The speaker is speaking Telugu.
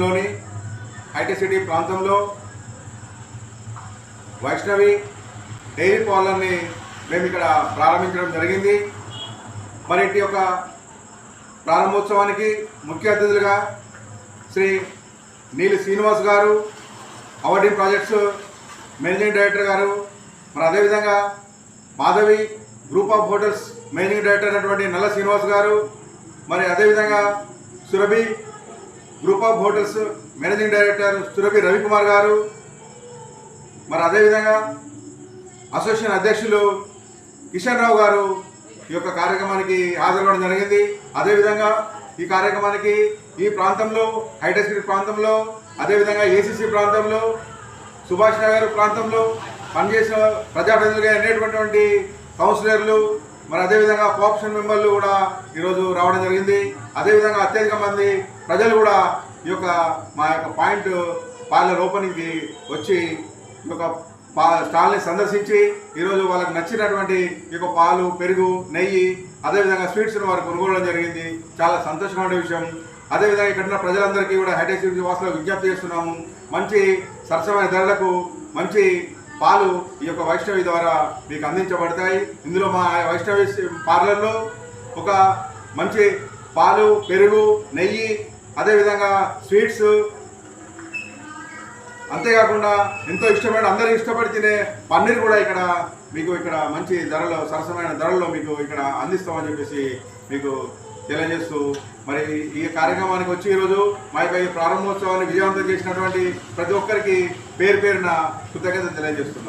పట్టణంలోని ఐటీ సిటీ ప్రాంతంలో వైష్ణవి డైరీ పార్లర్ని మేము ఇక్కడ ప్రారంభించడం జరిగింది. మరి ఇటు యొక్క ప్రారంభోత్సవానికి ముఖ్య అతిథులుగా శ్రీ నీలి శ్రీనివాస్ గారు అవార్డింగ్ ప్రాజెక్ట్స్ మేనేజింగ్ డైరెక్టర్ గారు మరి అదేవిధంగా Madhavi group of hotels managing director అయినటువంటి నల్ల శ్రీనివాస్ గారు మరి అదేవిధంగా Surabhi group of hotels managing director Surabhi Ravikumar గారు మరి అదేవిధంగా అసోసియేషన్ అధ్యక్షులు కిషన్ రావు గారు ఈ యొక్క కార్యక్రమానికి హాజరవడం జరిగింది. అదేవిధంగా ఈ కార్యక్రమానికి ఈ ప్రాంతంలో హైటెక్ ప్రాంతంలో అదేవిధంగా ఏసీసీ ప్రాంతంలో సుభాష్ నగర్ ప్రాంతంలో పనిచేసిన ప్రజాప్రతినిధులుగా ఎన్నేటువంటి కౌన్సిలర్లు మరి అదేవిధంగా కోఆప్షన్ మెంబర్లు కూడా ఈరోజు రావడం జరిగింది. అదేవిధంగా అత్యధిక మంది ప్రజలు కూడా ఈ యొక్క మా యొక్క పాయింట్ పార్లర్ ఓపెనింగ్కి వచ్చి ఈ యొక్క పా స్టాల్ని సందర్శించి ఈరోజు వాళ్ళకి నచ్చినటువంటి ఈ యొక్క పాలు పెరుగు నెయ్యి అదేవిధంగా స్వీట్స్ను వారు కొనుగోలు జరిగింది. చాలా సంతోషమైన విషయం. అదేవిధంగా ఇక్కడ ఉన్న ప్రజలందరికీ కూడా హైటెక్ సిటీ వాసులకు విజ్ఞప్తి చేస్తున్నాము. మంచి సరసమైన ధరలకు మంచి పాలు ఈ యొక్క వైష్ణవి ద్వారా మీకు అందించబడతాయి. ఇందులో మా వైష్ణవి పార్లర్లో ఒక మంచి పాలు పెరుగు నెయ్యి అదేవిధంగా స్వీట్స్ అంతేకాకుండా ఎంతో ఇష్టమైన అందరూ ఇష్టపడి తినే పన్నీర్ కూడా ఇక్కడ మీకు ఇక్కడ మంచి ధరలో సరసమైన ధరల్లో మీకు ఇక్కడ అందిస్తామని చెప్పేసి మీకు తెలియజేస్తూ మరి ఈ కార్యక్రమానికి వచ్చి ఈరోజు మా యొక్క ఈ ప్రారంభోత్సవాన్ని విజయవంతం చేసినటువంటి ప్రతి ఒక్కరికి పేరు పేరున కృతజ్ఞత తెలియజేస్తున్నాం.